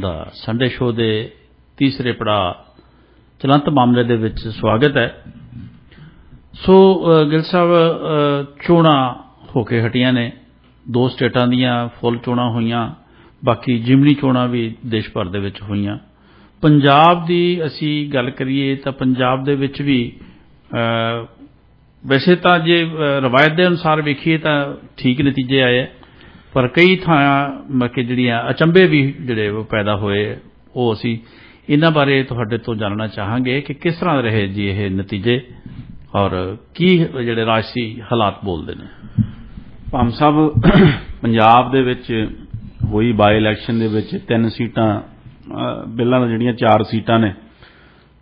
ਦਾ Sunday show ਦੇ ਤੀਸਰੇ ਪੜਾਅ ਚਲੰਤ ਮਾਮਲੇ ਦੇ ਵਿੱਚ ਸਵਾਗਤ ਹੈ। ਸੋ ਅ, ਗਿਲ ਸਾਹਿਬ ਅ, ਚੋਣਾਂ ਹੋ ਕੇ ਹਟੀਆਂ ਨੇ। ਦੋ ਸਟੇਟਾਂ ਦੀਆਂ ਫੁੱਲ ਚੋਣਾਂ ਹੋਈਆਂ ਬਾਕੀ ਜਿਮਨੀ ਚੋਣਾਂ ਵੀ ਦੇਸ਼ ਭਰ ਦੇ ਵਿੱਚ ਹੋਈਆਂ। ਪੰਜਾਬ ਦੀ ਅਸੀਂ ਗੱਲ ਕਰੀਏ ਤਾਂ ਪੰਜਾਬ ਦੇ ਵਿੱਚ ਵੀ ਵੈਸੇ ਤਾਂ ਜੇ ਰਵਾਇਤ ਦੇ ਅਨੁਸਾਰ ਵੇਖੀਏ ਤਾਂ ਠੀਕ ਨਤੀਜੇ ਆਏ ਹੈ। ਪਰ ਕਈ ਥਾਂ ਮੱਕੇ ਜਿਹੜੀਆਂ ਅਚੰਭੇ ਵੀ ਜਿਹੜੇ ਉਹ ਪੈਦਾ ਹੋਏ ਉਹ ਅਸੀਂ ਇਹਨਾਂ ਬਾਰੇ ਤੁਹਾਡੇ ਤੋਂ ਜਾਣਨਾ ਚਾਹਾਂਗੇ ਕਿ ਕਿਸ ਤਰ੍ਹਾਂ ਰਹੇ ਜੀ ਇਹ ਨਤੀਜੇ ਔਰ ਕੀ ਜਿਹੜੇ ਰਾਜਸੀ ਹਾਲਾਤ ਬੋਲਦੇ ਨੇ? ਭਾਮ ਸਾਹਿਬ ਪੰਜਾਬ ਦੇ ਵਿੱਚ ਹੋਈ ਬਾਈ ਇਲੈਕਸ਼ਨ ਦੇ ਵਿੱਚ ਤਿੰਨ ਸੀਟਾਂ ਬਿੱਲਾਂ ਦੀਆਂ ਜਿਹੜੀਆਂ ਚਾਰ ਸੀਟਾਂ ਨੇ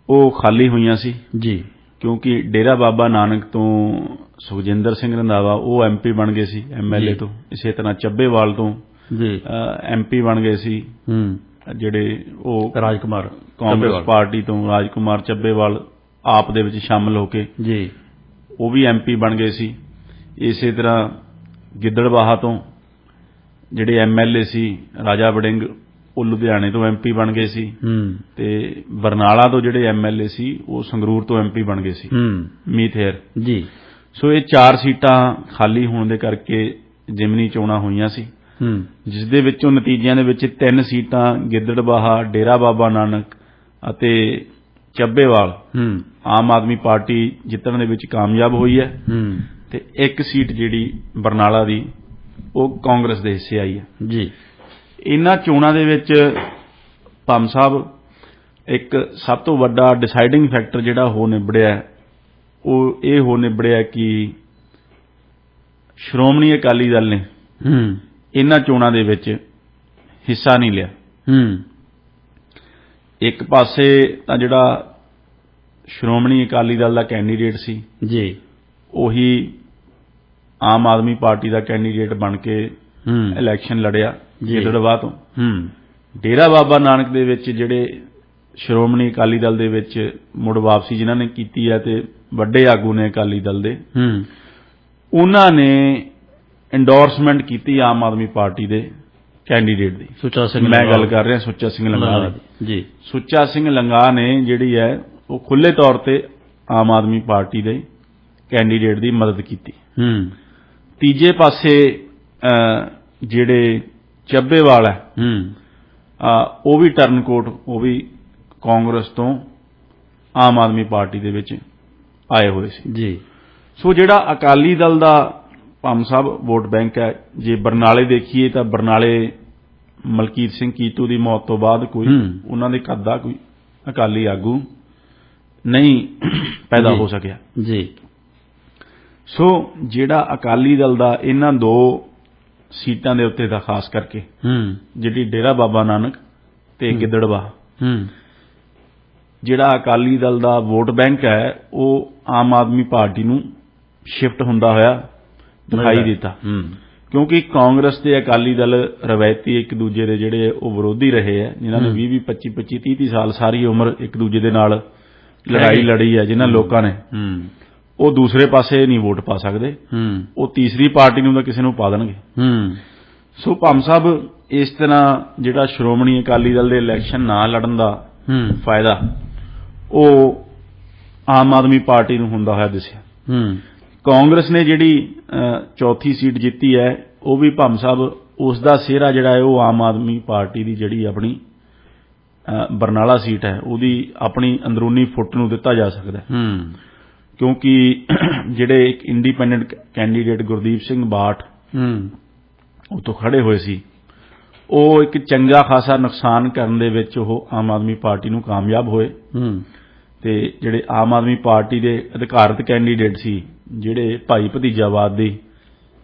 ਉਹ ਖਾਲੀ ਹੋਈਆਂ ਸੀ। ਜੀ। ਕਿਉਂਕਿ ਡੇਰਾ ਬਾਬਾ ਨਾਨਕ ਤੋਂ ਸੁਖਜਿੰਦਰ ਸਿੰਘ ਰੰਧਾਵਾ ਉਹ ਐਮਪੀ ਬਣ ਗਏ ਸੀ ਐਮਐਲਏ। ਤੋਂ। ਇਸੇ ਤਰ੍ਹਾਂ ਚੱਬੇਵਾਲ ਤੋਂ ਜੀ। ਐਮਪੀ ਬਣ ਗਏ ਸੀ। ਹੂੰ। ਜਿਹੜੇ ਉਹ ਰਾਜਕੁਮਾਰ ਕਾਂਗਰਸ। ਪਾਰਟੀ ਤੋਂ ਰਾਜਕੁਮਾਰ ਚੱਬੇਵਾਲ ਆਪ ਦੇ ਵਿੱਚ ਸ਼ਾਮਲ ਹੋ ਕੇ ਜੀ। ਉਹ ਵੀ ਐਮਪੀ ਬਣ ਗਏ ਸੀ। ਇਸੇ ਤਰ੍ਹਾਂ ਗਿੱਦੜਬਾਹਾ ਤੋਂ ਜਿਹੜੇ ਐਮਐਲਏ ਸੀ ਰਾਜਾ ਵੜਿੰਗ ਉਹ ਲੁਧਿਆਣੇ ਤੋਂ ਐਮਪੀ ਬਣ ਗਏ ਸੀ। ਹੂੰ। ਤੇ ਬਰਨਾਲਾ ਤੋਂ ਜਿਹੜੇ ਐਮਐਲਏ ਸੀ ਉਹ ਸੰਗਰੂਰ ਤੋਂ ਐਮਪੀ ਬਣ ਗਏ ਸੀ। ਹੇਰ ਜੀ। ਸੋ ਇਹ ਚਾਰ ਸੀਟਾਂ ਖਾਲੀ ਹੋਣ ਦੇ ਕਰਕੇ ਜਿਮਨੀ ਚੋਣਾਂ ਹੋਈਆਂ ਸੀ। ਹੂੰ। ਜਿਸ ਦੇ ਵਿੱਚੋਂ ਨਤੀਜਿਆਂ ਦੇ ਵਿੱਚ ਤਿੰਨ ਸੀਟਾਂ ਗਿੱਦੜਬਾਹਾ ਡੇਰਾ ਬਾਬਾ ਨਾਨਕ ਅਤੇ ਚੱਬੇਵਾਲ। ਹੂੰ। ਆਮ ਆਦਮੀ ਪਾਰਟੀ ਜਿੱਤਣ ਦੇ ਵਿੱਚ ਕਾਮਯਾਬ ਹੋਈ ਹੈ। ਹੂੰ। ਤੇ ਇੱਕ ਸੀਟ ਜਿਹੜੀ ਬਰਨਾਲਾ ਦੀ ਉਹ ਕਾਂਗਰਸ ਦੇ ਹਿੱਸੇ ਆਈ ਹੈ। ਜੀ। ਇਹਨਾਂ ਚੋਣਾਂ ਦੇ ਵਿੱਚ ਪੰਮ ਸਾਹਿਬ ਇੱਕ ਸਭ ਤੋਂ ਵੱਡਾ ਡਿਸਾਈਡਿੰਗ ਫੈਕਟਰ ਜਿਹੜਾ ਹੋ ਨਿਬੜਿਆ ਉਹ ਇਹ ਹੋ ਨਿਬੜਿਆ ਕਿ ਸ਼੍ਰੋਮਣੀ ਅਕਾਲੀ ਦਲ ਨੇ ਹੂੰ। ਇਹਨਾਂ ਚੋਣਾਂ ਦੇ ਵਿੱਚ ਹਿੱਸਾ ਨਹੀਂ ਲਿਆ। ਹੂੰ। ਇੱਕ ਪਾਸੇ ਤਾਂ ਜਿਹੜਾ ਸ਼੍ਰੋਮਣੀ ਅਕਾਲੀ ਦਲ ਦਾ ਕੈਂਡੀਡੇਟ ਸੀ ਜੀ। ਉਹੀ ਆਮ ਆਦਮੀ ਪਾਰਟੀ ਦਾ ਕੈਂਡੀਡੇਟ ਬਣ ਕੇ ਹੂੰ। ਇਲੈਕਸ਼ਨ ਲੜਿਆ। ਜੀ। ਗਿੱਦੜਬਾਹ ਤੋਂ। ਹੂੰ। ਡੇਰਾ ਬਾਬਾ ਨਾਨਕ ਦੇ ਵਿੱਚ ਜਿਹੜੇ ਸ਼੍ਰੋਮਣੀ ਅਕਾਲੀ ਦਲ ਦੇ ਵਿੱਚ ਮੁੜ ਵਾਪਸੀ ਜਿਨ੍ਹਾਂ ਨੇ ਕੀਤੀ ਹੈ ਤੇ ਵੱਡੇ ਆਗੂ ਨੇ ਅਕਾਲੀ ਦਲ ਦੇ ਹੂੰ। ਉਹਨਾਂ ਨੇ ਐਂਡੋਰਸਮੈਂਟ ਕੀਤੀ ਆਮ ਆਦਮੀ ਪਾਰਟੀ ਦੇ ਕੈਂਡੀਡੇਟ ਦੀ। ਸੁਚਾ ਸਿੰਘ ਮੈਂ ਗੱਲ। ਕਰ ਰਿਹਾ ਸੁੱਚਾ ਸਿੰਘ ਲੰਗਾ ਦੀ। ਜੀ। ਸੁੱਚਾ ਸਿੰਘ ਲੰਗਾ ਨੇ ਜਿਹੜੀ ਹੈ ਉਹ ਖੁੱਲੇ ਤੌਰ ਤੇ ਆਮ ਆਦਮੀ ਪਾਰਟੀ ਦੇ ਕੈਂਡੀਡੇਟ ਦੀ ਮਦਦ ਕੀਤੀ। ਹੂੰ। ਤੀਜੇ ਪਾਸੇ ਜਿਹੜੇ ਚੱਬੇਵਾਲ ਹੈ। ਹੂੰ। ਉਹ ਵੀ ਟਰਨਕੋਟ ਉਹ ਵੀ ਕਾਂਗਰਸ ਤੋਂ ਆਮ ਆਦਮੀ ਪਾਰਟੀ ਦੇ ਵਿੱਚ ਆਏ ਹੋਏ ਸੀ। ਜੀ। ਸੋ ਜਿਹੜਾ ਅਕਾਲੀ ਦਲ ਦਾ ਭਾਮ ਸਾਹਿਬ ਵੋਟ ਬੈਂਕ ਹੈ ਜੇ ਬਰਨਾਲੇ ਦੇਖੀਏ ਤਾਂ ਬਰਨਾਲੇ ਮਲਕੀਤ ਸਿੰਘ ਕੀਤੂ ਦੀ ਮੌਤ ਤੋਂ ਬਾਅਦ ਕੋਈ। ਉਹਨਾਂ ਦੇ ਕੱਦ ਦਾ ਕੋਈ ਅਕਾਲੀ ਆਗੂ ਨਹੀਂ ਪੈਦਾ। ਹੋ ਸਕਿਆ। ਜੀ। ਸੋ ਜਿਹੜਾ ਅਕਾਲੀ ਦਲ ਦਾ ਇਹਨਾਂ ਦੋ ਸੀਟਾਂ ਦੇ ਉੱਤੇ ਦਾ ਖਾਸ ਕਰਕੇ। ਹੂੰ। ਜਿਹੜੀ ਡੇਰਾ ਬਾਬਾ ਨਾਨਕ ਤੇ ਗਿੱਦੜਵਾ ਹੂੰ। ਜਿਹੜਾ ਅਕਾਲੀ ਦਲ ਦਾ ਵੋਟ ਬੈਂਕ ਹੈ ਉਹ ਆਮ ਆਦਮੀ ਪਾਰਟੀ ਨੂੰ ਸ਼ਿਫਟ ਹੁੰਦਾ ਹੋਇਆ ਦਿਖਾਈ ਦਿੱਤਾ। ਹੂੰ। ਕਿਉਂਕਿ ਕਾਂਗਰਸ ਤੇ ਅਕਾਲੀ ਦਲ ਰਵਾਇਤੀ ਇੱਕ ਦੂਜੇ ਦੇ ਜਿਹੜੇ ਉਹ ਵਿਰੋਧੀ ਰਹੇ ਹੈ ਜਿਨ੍ਹਾਂ ਨੇ 20 20 25 25 30 30 ਸਾਲ ਸਾਰੀ ਉਮਰ ਇੱਕ ਦੂਜੇ ਦੇ ਨਾਲ ਲੜਾਈ। ਲੜੀ ਹੈ ਜਿਨ੍ਹਾਂ ਲੋਕਾਂ ਨੇ। ਹੂੰ। ਉਹ ਦੂਸਰੇ ਪਾਸੇ ਨਹੀਂ ਵੋਟ ਪਾ ਸਕਦੇ। ਹੂੰ। ਉਹ ਤੀਸਰੀ ਪਾਰਟੀ ਨੂੰ ਤਾਂ ਕਿਸੇ ਨੂੰ ਪਾ ਦੇਣਗੇ। ਹੂੰ। ਸੋ ਭੰਮ ਸਾਹਿਬ ਇਸ ਤਰ੍ਹਾਂ ਜਿਹੜਾ ਸ਼੍ਰੋਮਣੀ ਅਕਾਲੀ ਦਲ ਦੇ ਇਲੈਕਸ਼ਨ ਨਾ ਲੜਨ ਦਾ ਹੂੰ। ਫਾਇਦਾ ਉਹ ਆਮ ਆਦਮੀ ਪਾਰਟੀ ਨੂੰ ਹੁੰਦਾ ਹੋਇਆ ਦਿਸਿਆ। ਹੂੰ। ਕਾਂਗਰਸ ਨੇ ਜਿਹੜੀ ਚੌਥੀ ਸੀਟ ਜਿੱਤੀ ਹੈ ਉਹ ਵੀ ਭੰਮ ਸਾਹਿਬ ਉਸ ਦਾ ਸਿਹਰਾ ਜਿਹੜਾ ਹੈ ਉਹ ਆਮ ਆਦਮੀ ਪਾਰਟੀ ਦੀ ਜਿਹੜੀ ਆਪਣੀ ਬਰਨਾਲਾ ਸੀਟ ਹੈ ਉਹਦੀ ਆਪਣੀ ਅੰਦਰੂਨੀ ਫੁੱਟ ਨੂੰ ਦਿੱਤਾ ਜਾ ਸਕਦਾ ਹੈ। ਹੂੰ। ਕਿਉਂਕਿ ਜਿਹੜੇ ਇੱਕ ਇੰਡੀਪੈਂਡੈਂਟ ਕੈਂਡੀਡੇਟ ਗੁਰਦੀਪ ਸਿੰਘ ਬਾਠ ਹੂੰ। ਉਹ ਤੋਂ ਖੜੇ ਹੋਏ ਸੀ ਉਹ ਇੱਕ ਚੰਗਾ ਖਾਸਾ ਨੁਕਸਾਨ ਕਰਨ ਦੇ ਵਿੱਚ ਉਹ ਆਮ ਆਦਮੀ ਪਾਰਟੀ ਨੂੰ ਕਾਮਯਾਬ ਹੋਏ। ਹੂੰ। ਤੇ ਜਿਹੜੇ ਆਮ ਆਦਮੀ ਪਾਰਟੀ ਦੇ ਅਧਿਕਾਰਤ ਕੈਂਡੀਡੇਟ ਸੀ ਜਿਹੜੇ ਭਾਈ ਭਤੀਜਾਵਾਦ ਦੇ